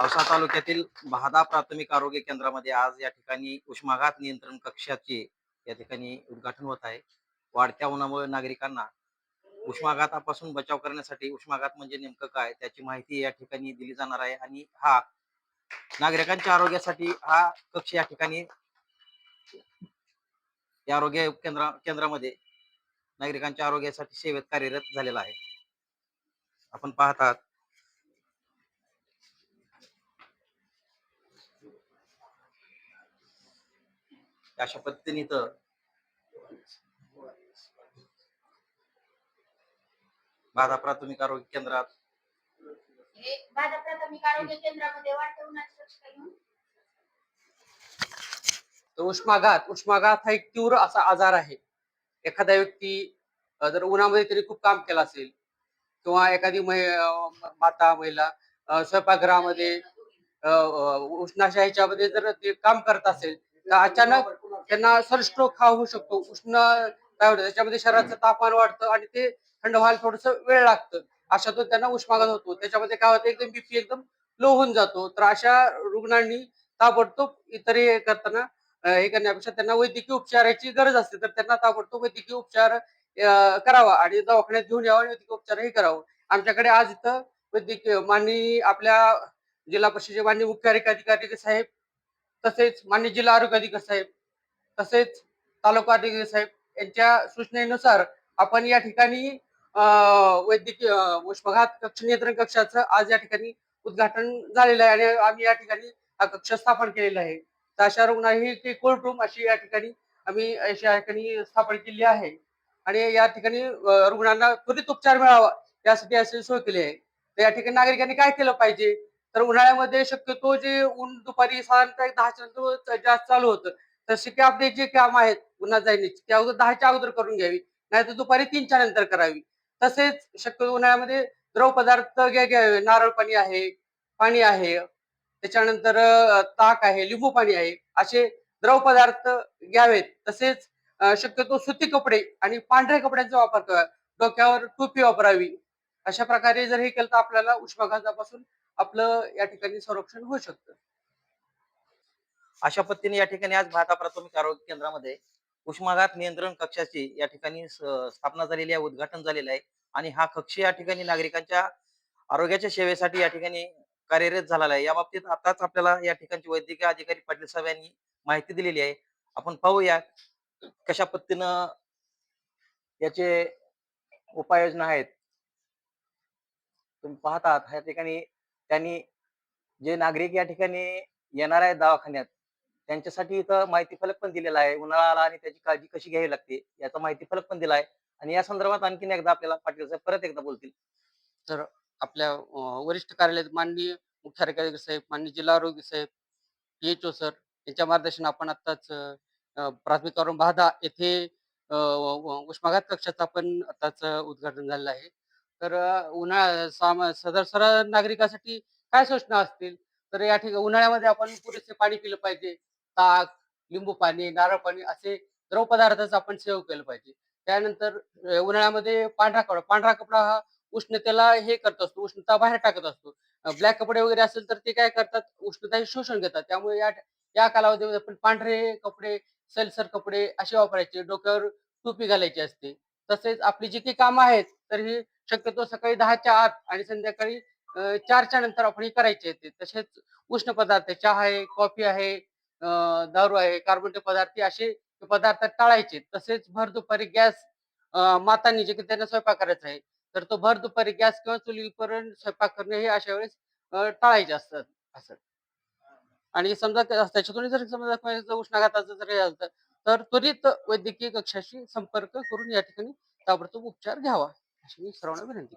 औसा तालुक्यातील बहादा प्राथमिक आरोग्य केंद्रामध्ये आज या ठिकाणी उष्माघात नियंत्रण कक्षाचे या ठिकाणी उद्घाटन होत आहे. वाढत्या उन्हामुळे नागरिकांना उष्माघातापासून बचाव करण्यासाठी उष्माघात म्हणजे नेमकं काय त्याची माहिती या ठिकाणी दिली जाणार आहे आणि हा नागरिकांच्या आरोग्यासाठी हा कक्ष या ठिकाणी या आरोग्य केंद्रा केंद्रामध्ये नागरिकांच्या आरोग्यासाठी सेवेत कार्यरत झालेला आहे. आपण पाहतात अशा पद्धतीने इथं बाधा प्राथमिक आरोग्य केंद्रात बाधा प्राथमिक आरोग्य केंद्रामध्ये वाढत्या उन्हाची स्वच्छता घेऊन तर उष्माघात उष्माघात हा एक तीव्र असा आजार आहे. एखादा व्यक्ती जर उन्हामध्ये तरी खूप काम केलं असेल किंवा एखादी माता महिला स्वयंपाकघरामध्ये उष्णाशा ह्याच्यामध्ये जर ते काम करत असेल तर अचानक त्यांना सनस्ट्रोक हा होऊ शकतो. उष्ण काय होतं त्याच्यामध्ये शरीराचं तापमान वाढतं आणि ते थंड व्हायला थोडस वेळ लागतं. अशातून त्यांना उष्माघात होतो. त्याच्यामध्ये काय होतं एकदम बीपी एकदम लो होऊन जातो. तर अशा रुग्णांनी ताबडतोब इतर हे करताना हे करण्यापेक्षा त्यांना वैद्यकीय उपचाराची गरज असते तर त्यांना ताबडतोब वैद्यकीय उपचार करावा आणि दवाखान्यात घेऊन यावं आणि वैद्यकीय उपचारही करावं. आमच्याकडे आज इथं वैद्यकीय माननीय आपल्या जिल्हा परिषदेचे माननीय मुख्य आरोग्य अधिकारी साहेब तसेच माननीय जिल्हा आरोग्य अधिकारी साहेब तसेच तालुका अधिकारी साहेब यांच्या सूचनेनुसार आपण या ठिकाणी वैद्यकीय अं, उष्माघात कक्ष नियंत्रण कक्षाचं आज या ठिकाणी उद्घाटन झालेलं आहे आणि आम्ही या ठिकाणी हा कक्ष स्थापन केलेला आहे. तर अशा रुग्णालय ही कोल्ड रूम अशी या ठिकाणी आम्ही अशा ठिकाणी स्थापन केली आहे. आणि या ठिकाणी रुग्णांना त्वरित उपचार मिळावा यासाठी अशी सोय केली आहे. तर या ठिकाणी नागरिकांनी काय केलं पाहिजे? तर उन्हाळ्यामध्ये शक्यतो जे ऊन दुपारी साधारणतः एक दहाच्या नंतर जास्त चालू होतं. तर शिके आपले जे काम आहेत उन्हात जाण्याची ते अगोदर दहाच्या अगोदर करून घ्यावी नाहीतर दुपारी तीनच्या नंतर करावी. तसेच शक्यतो उन्हाळ्यामध्ये द्रव पदार्थ घ्या घ्यावे नारळ पाणी आहे पाणी आहे. त्याच्यानंतर ताक आहे लिंबू पाणी आहे असे द्रव पदार्थ घ्यावेत. तसेच शक्यतो सुती कपडे आणि पांढऱ्या कपड्यांचा वापर करावा डोक्यावर टोपी वापरावी. अशा प्रकारे जर हे केलं तर आपल्याला उष्माघातापासून आपलं या ठिकाणी संरक्षण होऊ शकतं. अशा पद्धतीने या ठिकाणी आज भाता प्राथमिक आरोग्य केंद्रामध्ये उष्माघात नियंत्रण कक्षाची या ठिकाणी स्थापना झालेली आहे उद्घाटन झालेलं आहे. आणि हा कक्ष या ठिकाणी नागरिकांच्या आरोग्याच्या सेवेसाठी या ठिकाणी कार्यरत झालेला आहे. या बाबतीत आताच आपल्याला या ठिकाणचे वैद्यकीय अधिकारी पाटील साहेब यांनी माहिती दिलेली आहे. आपण पाहूया कशा पद्धतीनं याचे उपाययोजना आहेत. तुम्ही पाहतात या ठिकाणी त्यांनी जे नागरिक या ठिकाणी येणार आहेत दवाखान्यात त्यांच्यासाठी इथं माहिती फलक पण दिलेला आहे. उन्हाळा आला आणि त्याची काळजी कशी घ्यावी लागते याचा माहिती फलक पण दिला आहे. आणि या संदर्भात आणखीन एकदा आपल्याला पाटील साहेब परत एकदा बोलतील. तर आपल्या वरिष्ठ कार्यालयात माननीय मुख्य साहेब माननीय जिल्हा आरोग्य साहेब ओ सर यांच्या मार्गदर्शन आपण आताच प्राथमिक आरोग्य बाधा येथे उष्माघात कक्षाचं आपण आताच उद्घाटन झालेलं आहे. तर उन्हाळा सामा सदर सर नागरिकासाठी काय सूचना असतील? तर या ठिकाणी उन्हाळ्यामध्ये आपण पुरेसे पाणी पिलं पाहिजे. ताक लिंबू पाणी नारळ पाणी असे द्रव पदार्थाचं आपण सेवन केलं पाहिजे. त्यानंतर उन्हाळ्यामध्ये पांढरा कपडा पांढरा कपडा हा उष्णतेला हे करत असतो उष्णता बाहेर टाकत असतो. ब्लॅक कपडे वगैरे असेल तर ते काय करतात? उष्णता हे शोषण घेतात. त्यामुळे या या कालावधीमध्ये आपण पांढरे कपडे सैलसर कपडे असे वापरायचे. डोक्यावर टोपी घालायची असते. तसेच आपली जी काही कामं आहेत तर ही शक्यतो सकाळी दहाच्या आत आणि संध्याकाळी चारच्या नंतर आपण ही करायची येते तसेच उष्ण पदार्थ चहा आहे कॉफी आहे दारू आहे कार्बोनेट पदार्थ असे पदार्थ टाळायचे तसेच भर दुपारी गॅस मातांनी जे की त्यांना स्वयंपाक करायचा आहे तर तो भर दुपारी गॅस किंवा चुलीपर्यंत स्वयंपाक करणे हे अशा वेळेस टाळायचे असतात असं. आणि समजा त्याच्यातून जर समजा उष्णाघाताचं जर हे झालं तर- त्वरित वैद्यकीय कक्षाशी संपर्क करून या ठिकाणी ताबडतोब उपचार घ्यावा अशी मी सर्वांना विनंती